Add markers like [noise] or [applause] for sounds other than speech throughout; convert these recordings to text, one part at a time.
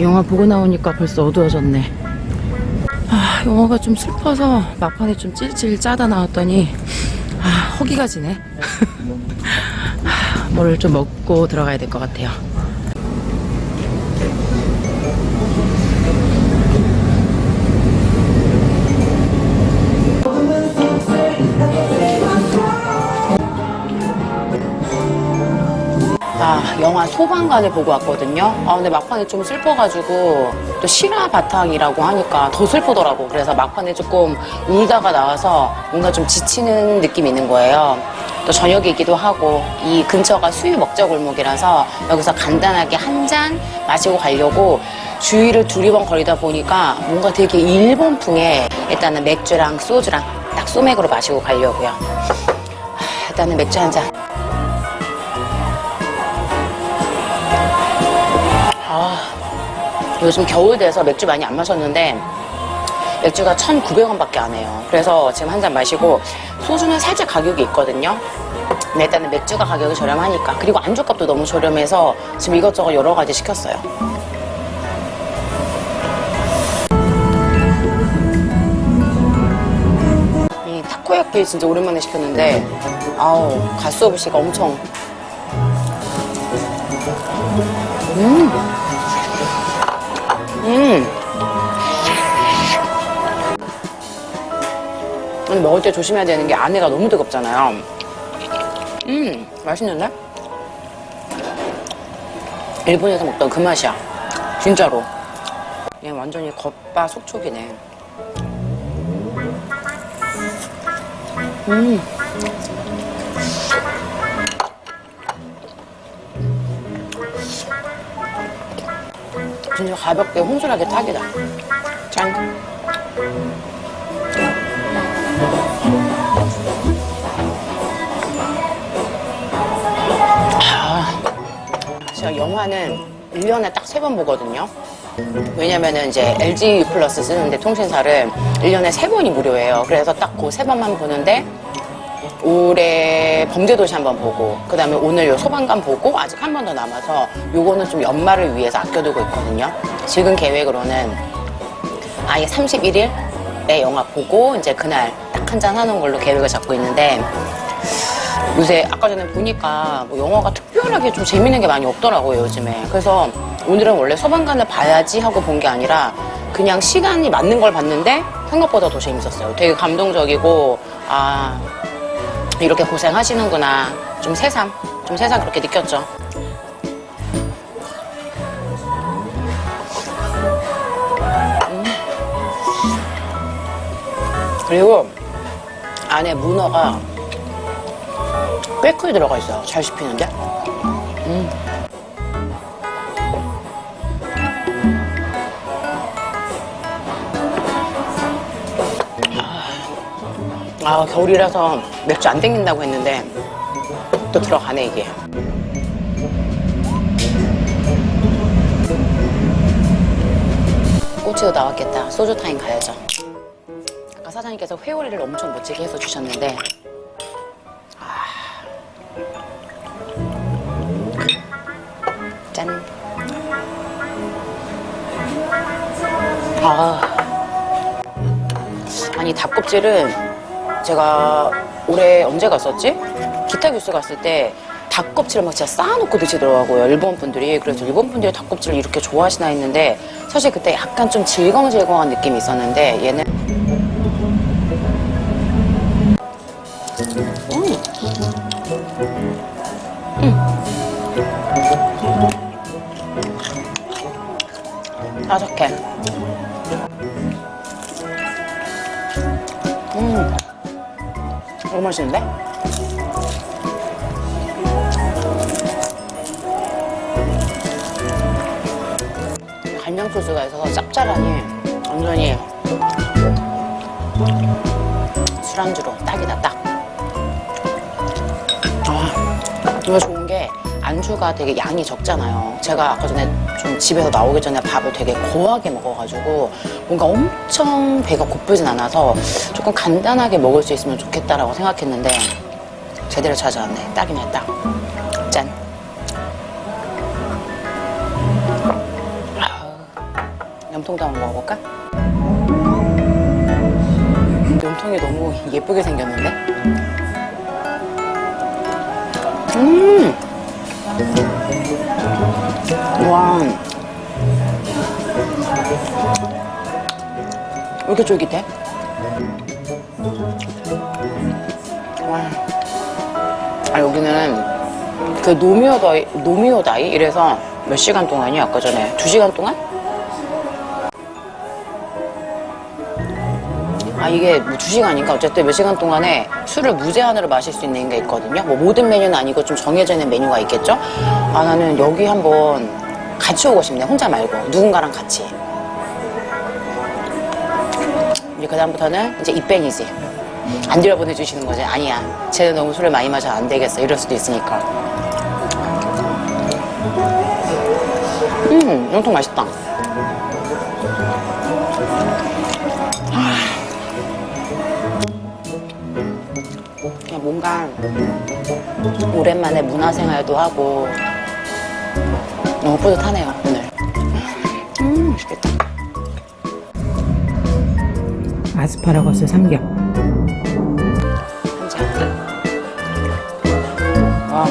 영화 보고 나오니까 벌써 어두워졌네. 아, 영화가 좀 슬퍼서 막판에 좀 찔찔 짜다 나왔더니 아, 허기가 지네. [laughs] 아, 뭘좀 먹고 들어가야 될 것 같아요. 영화 소방관을 보고 왔거든요. 아, 근데 막판에 좀 슬퍼가지고 또 실화 바탕이라고 하니까 더 슬프더라고. 그래서 막판에 조금 울다가 나와서 뭔가 좀 지치는 느낌이 있는 거예요. 또 저녁이기도 하고 이 근처가 수유 먹자 골목이라서 여기서 간단하게 한 잔 마시고 가려고 주위를 두리번 거리다 보니까 뭔가 되게 일본풍의 일단은 맥주랑 소주랑 딱 소맥으로 마시고 가려고요. 아, 일단은 맥주 한 잔. 요즘 겨울 돼서 맥주 많이 안 마셨는데 맥주가 1,900원밖에 안 해요. 그래서 지금 한 잔 마시고 소주는 살짝 가격이 있거든요. 근데 일단은 맥주가 가격이 저렴하니까 그리고 안주값도 너무 저렴해서 지금 이것저것 여러 가지 시켰어요. 이 타코야끼 진짜 오랜만에 시켰는데 아우 가스오부시가 엄청 음. 음. 근데 먹을 때 조심해야 되는 게 안에가 너무 뜨겁잖아요. 음, 맛있는데? 일본에서 먹던 그 맛이야. 진짜로. 얘 완전히 겉바 속촉이네. 음. 진짜 가볍게 혼술하게 딱이다. 짠. 아, 제가 영화는 1년에 딱 세 번 보거든요. 왜냐면은 이제 LG 플러스 쓰는데 통신사를 1년에 세 번이 무료예요. 그래서 딱 그 세 번만 보는데 올해 범죄도시 한번 보고 그 다음에 오늘 요 소방관 보고 아직 한 번 더 남아서 요거는 좀 연말을 위해서 아껴두고 있거든요. 지금 계획으로는 아예 31일에 영화 보고 이제 그날 딱 한 잔 하는 걸로 계획을 잡고 있는데 요새 아까 전에 보니까 뭐 영화가 특별하게 좀 재밌는 게 많이 없더라고요 요즘에 그래서 오늘은 원래 소방관을 봐야지 하고 본 게 아니라 그냥 시간이 맞는 걸 봤는데 생각보다 더 재밌었어요 되게 감동적이고 아 이렇게 고생하시는구나 좀 새삼 좀 새삼 그렇게 느꼈죠 음. 그리고 안에 문어가 꽤 크게 들어가 있어요. 잘 씹히는데? 음. 아, 겨울이라서 맥주 안 땡긴다고 했는데 또 들어가네, 이게. 꼬치도 나왔겠다. 소주 타임 가야죠. 아까 사장님께서 회오리를 엄청 멋지게 해서 주셨는데 짠. 아. 아니, 닭껍질은 제가 올해 언제 갔었지? 기타 교수 갔을 때 닭껍질을 막 진짜 쌓아놓고 드시더라고요. 일본 분들이. 그래서 일본 분들이 닭껍질을 이렇게 좋아하시나 했는데 사실 그때 약간 좀 질겅질겅한 느낌이 있었는데 얘는 바삭해. 너무 맛있는데? 간장 소스가 있어서 짭짤하니 완전히 술안주로 딱이다 딱. 아, 이거 좋은 게 안주가 되게 양이 적잖아요. 제가 아까 전에 좀 집에서 나오기 전에 밥을 되게 거하게 먹어가지고 뭔가 엄청 배가 고프진 않아서 조금 간단하게 먹을 수 있으면 좋겠다라고 생각했는데 제대로 찾아왔네. 딱이네, 딱. 짠. 염통도 한번 먹어볼까? 염통이 너무 예쁘게 생겼는데? 음! 이렇게 쫄깃해? 와. 아, 여기는 그 노미오다이, 노미오다이? 이래서 몇 시간 동안이요? 아까 전에? 두 시간 동안? 아, 이게 뭐 두 시간인가? 어쨌든 몇 시간 동안에 술을 무제한으로 마실 수 있는 게 있거든요. 뭐 모든 메뉴는 아니고 좀 정해져 있는 메뉴가 있겠죠? 아, 나는 여기 한번 같이 오고 싶네. 혼자 말고. 누군가랑 같이. 이제 그다음부터는 이제 입밴이지. 안 들여보내주시는 거지. 아니야. 쟤는 너무 술을 많이 마셔 안 되겠어. 이럴 수도 있으니까. 음, 엄청 맛있다. 그냥 뭔가 오랜만에 문화생활도 하고 너무 뿌듯하네요 오늘. 음, 맛있겠다. 아스파라거스 삼겹. 와,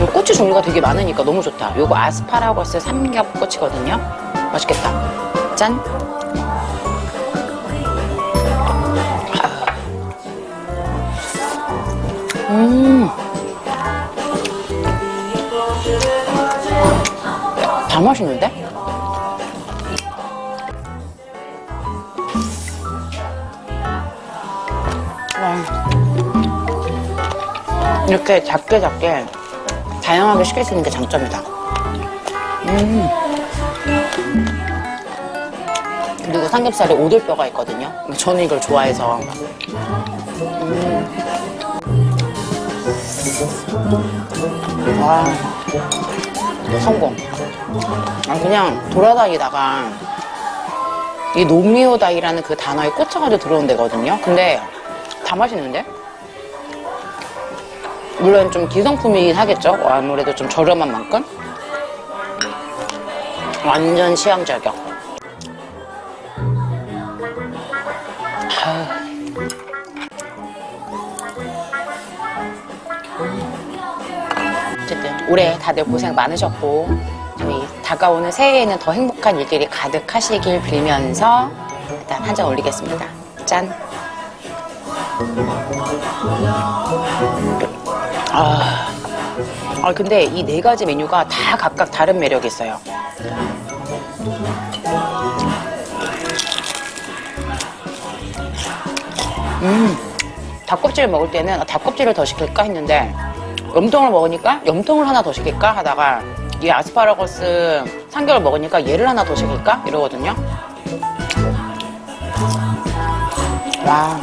이 꼬치 종류가 되게 많으니까 너무 좋다. 요거 아스파라거스 삼겹 꼬치거든요. 맛있겠다. 짠. 음. 다 맛있는데? 이렇게 작게 작게 다양하게 시킬 수 있는 게 장점이다. 음. 그리고 삼겹살에 오돌뼈가 있거든요. 저는 이걸 좋아해서. 와, 성공. 아, 그냥 돌아다니다가 이 노미오다이라는 그 단어에 꽂혀가지고 들어온 데거든요. 근데 다 맛있는데? 물론 좀 기성품이긴 하겠죠. 아무래도 좀 저렴한 만큼. 완전 취향 저격. 어쨌든 올해 다들 고생 많으셨고 저희 다가오는 새해에는 더 행복한 일들이 가득하시길 빌면서 일단 한 잔 올리겠습니다. 짠. 아, 아 근데 이 네 가지 메뉴가 다 각각 다른 매력이 있어요. 음, 닭껍질 먹을 때는 아, 닭껍질을 더 시킬까 했는데 염통을 먹으니까 염통을 하나 더 시킬까 하다가 이 아스파라거스 삼겹을 먹으니까 얘를 하나 더 시킬까 이러거든요. 와,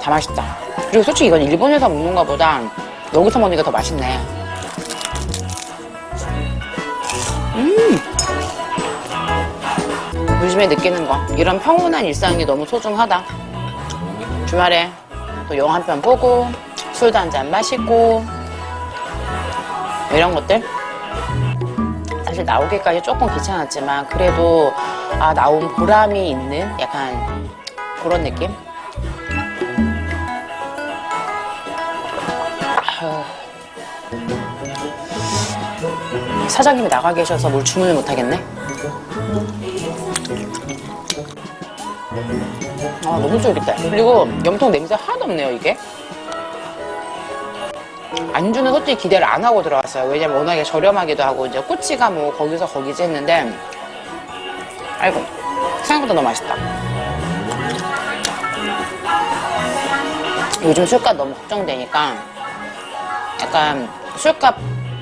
다 맛있다. 그리고 솔직히 이건 일본에서 먹는 것보다 여기서 게더 맛있네. 음. 요즘에 느끼는 거 이런 평온한 일상이 너무 소중하다. 주말에 또 영화 한 편 보고 술도 한 잔 마시고 이런 것들 사실 나오기까지 조금 귀찮았지만 그래도 아 나온 보람이 있는 약간 그런 느낌 아휴. 사장님이 나가 계셔서 뭘 주문을 못 하겠네 아 너무 쫄깃해 그리고 염통 냄새 하나도 없네요 이게 안주는 솔직히 기대를 안 하고 들어왔어요. 왜냐면 워낙에 저렴하기도 하고 이제 꼬치가 뭐 거기서 거기지 했는데 아이고 생각보다 너무 맛있다. 요즘 술값 너무 걱정되니까 약간 술값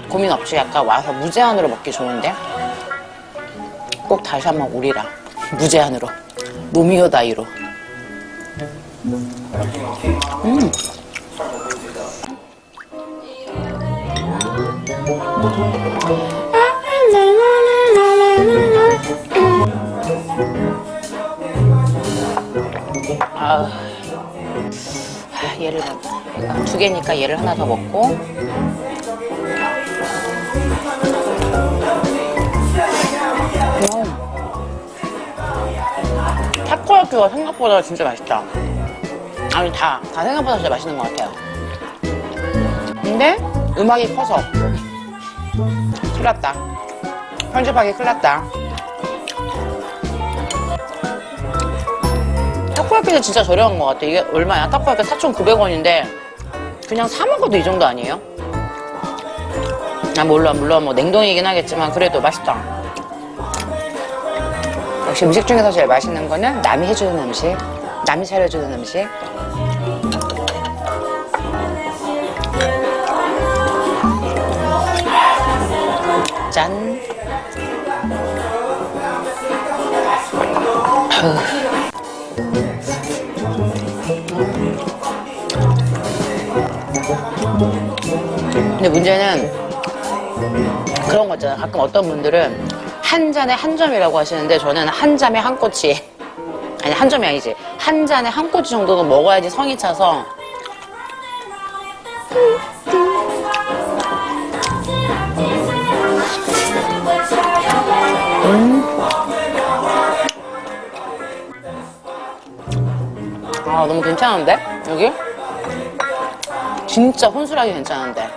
고민 없이 약간 와서 무제한으로 먹기 좋은데 꼭 다시 한번 오리라 무제한으로 노미오 다이로 음. 아, 얘를 먹- 두 개니까 얘를 하나 더 먹고 음. 타코야키가 생각보다 진짜 맛있다. 아니, 다, 다 생각보다 진짜 맛있는 것 같아요. 근데 음악이 커서 큰일 났다. 편집하기 큰일 났다. 타코야키는 진짜 저렴한 것 같아. 이게 얼마야? 타코야키 4,900원인데 그냥 사 먹어도 이 정도 아니에요? 아, 물론, 물론 뭐 냉동이긴 하겠지만 그래도 맛있다. 역시 음식 중에서 제일 맛있는 거는 남이 해주는 음식, 남이 차려주는 음식. 짠. 근데 문제는 그런 거 있잖아요. 가끔 어떤 분들은 한 잔에 한 점이라고 하시는데 저는 한 잔에 한 꼬치. 아니 한 점이 아니지. 한 잔에 한 꼬치 정도는 먹어야지 성이 차서. 아 너무 괜찮은데? 여기 진짜 혼술하기 괜찮은데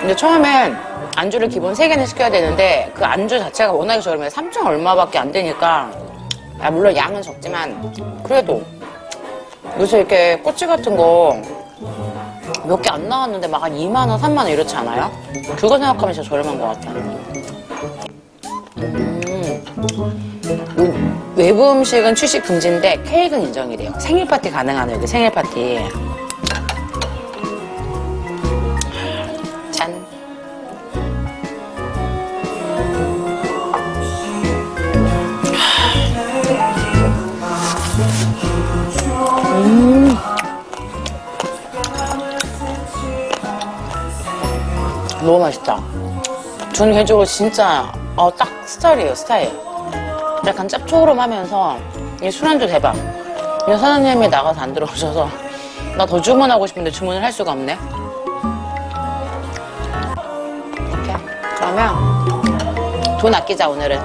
근데 처음엔 안주를 기본 3개는 시켜야 되는데 그 안주 자체가 워낙에 저렴해 3천 얼마밖에 안 되니까 아, 물론 양은 적지만 그래도 요새 이렇게 꼬치 같은 거 몇 개 안 나왔는데 막 한 2만 원, 3만 원 이렇지 않아요? 그거 생각하면 진짜 저렴한 것 같아요. 음, 요- 외부 음식은 출시 금지인데 케이크는 인정이래요. 생일 파티 가능하네요. 여기 생일 파티. 짠. 음. 너무 맛있다. 저는 개인적으로 진짜 어, 딱 스타일이에요, 스타일. 약간 짭조름하면서 이 술안주 대박. 이 사장님이 나가서 안 들어오셔서 나 더 주문하고 싶은데 주문을 할 수가 없네. 이렇게. 그러면 돈 아끼자 오늘은.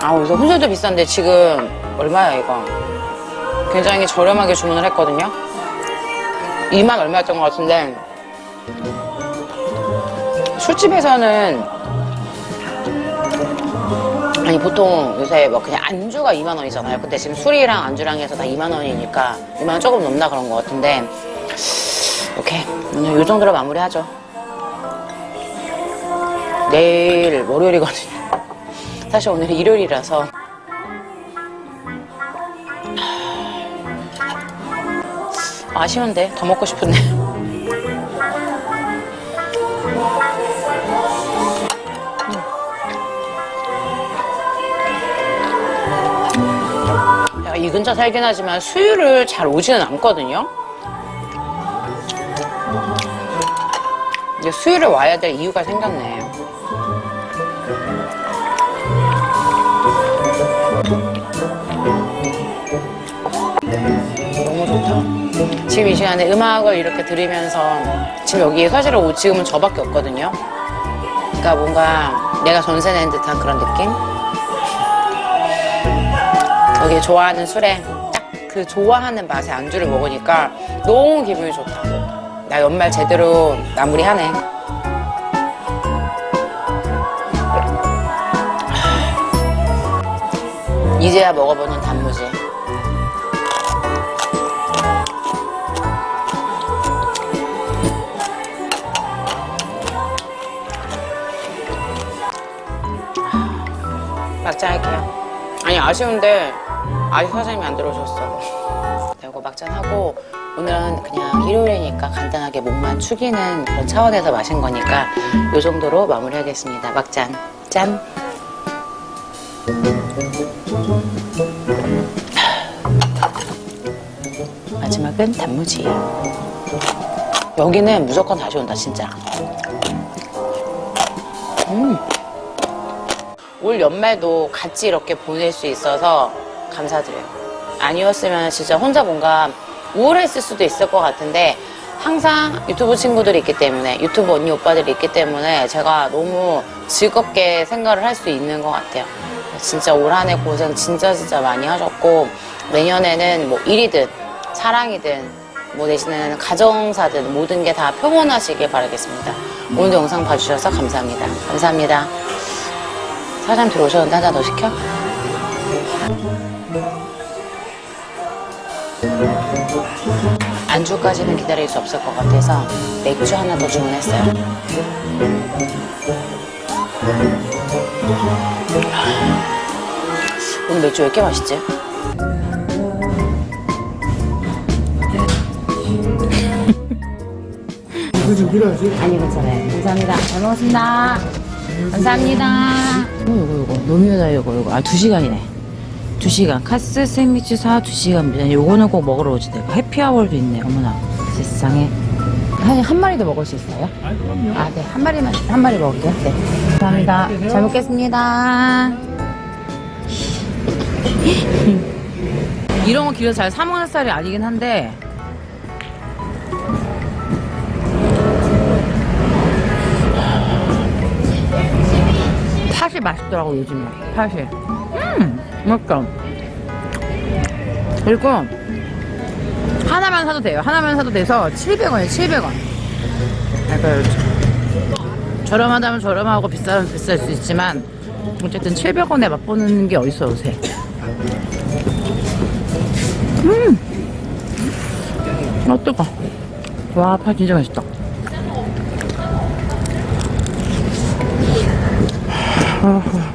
아 여기서 혼술도 비싼데 지금 얼마야 이거? 굉장히 저렴하게 주문을 했거든요. 2만 얼마였던 것 같은데 술집에서는 아니 보통 요새 뭐 그냥 안주가 2만 원이잖아요. 근데 지금 술이랑 안주랑 해서 다 2만 원이니까 2만 원 조금 넘나 그런 것 같은데 오케이 오늘 이 정도로 마무리하죠. 내일 월요일이거든요. [laughs] 사실 오늘이 일요일이라서 아쉬운데 더 먹고 싶은데. 이 근처 살긴 하지만 수유를 잘 오지는 않거든요. 이제 수유를 와야 될 이유가 생겼네. 너무 좋다. 지금 이 시간에 음악을 이렇게 들으면서 지금 여기 사실은 오- 지금은 저밖에 없거든요. 그러니까 뭔가 내가 전세 낸 듯한 그런 느낌? 여기 좋아하는 술에 딱 그 좋아하는 맛의 안주를 먹으니까 너무 기분이 좋다. 나 연말 제대로 마무리하네. [sighs] 이제야 먹어보는 단무지. 막장 할게요. 아니 아쉬운데 아직 사장님이 안 들어오셨어. 이거 막잔하고 오늘은 그냥 일요일이니까 간단하게 목만 축이는 그런 차원에서 마신 거니까 이 정도로 마무리하겠습니다. 막잔 짠. 마지막은 단무지. 여기는 무조건 다시 온다 진짜. 올 연말도 같이 이렇게 보낼 수 있어서 감사드려요. 아니었으면 진짜 혼자 뭔가 우울했을 수도 있을 것 같은데 항상 유튜브 친구들이 있기 때문에 유튜브 언니 오빠들이 있기 때문에 제가 너무 즐겁게 생각을 할 수 있는 것 같아요. 진짜 올 한 해 고생 진짜 진짜 많이 하셨고 내년에는 뭐 일이든 사랑이든 뭐 내지는 가정사든 모든 게 다 평온하시길 바라겠습니다. 오늘도 영상 봐주셔서 감사합니다. 감사합니다. 사장 들어오셨는데 한 잔 더 시켜? 안주까지는 기다릴 수 없을 것 같아서 맥주 하나 더 주문했어요. 오늘 맥주 왜 이렇게 맛있지? 이거 좀 필요하지? 아니 괜찮아요. 감사합니다. 잘 먹었습니다. 감사합니다. 이거 이거 이거 노미오다 이거 이거 아 두 시간이네. 두 시간 카스 생미치 사두 시간입니다. 요거는 꼭 먹으러 오지 내가 해피아워도 있네. 어머나 세상에. 한, 한 마리 더 먹을 수 있어요? 아, 그럼요. 아, 네. 한 마리만, 한 마리 먹을게요. 네. 감사합니다. 잘 먹겠습니다. [laughs] 이런 거 길어서 잘 사먹는 스타일이 아니긴 한데, 팥이 맛있더라고, 요즘에. 팥이. 음, 맛있다. 그리고, 하나만 사도 돼요. 하나만 사도 돼서 700원이에요, 700원. 그러니까 저렴하다면 저렴하고 비싸면 비쌀 수 있지만 어쨌든 700원에 맛보는 게 어딨어 요새 음! 아 뜨거 와, 파 진짜 맛있다 아,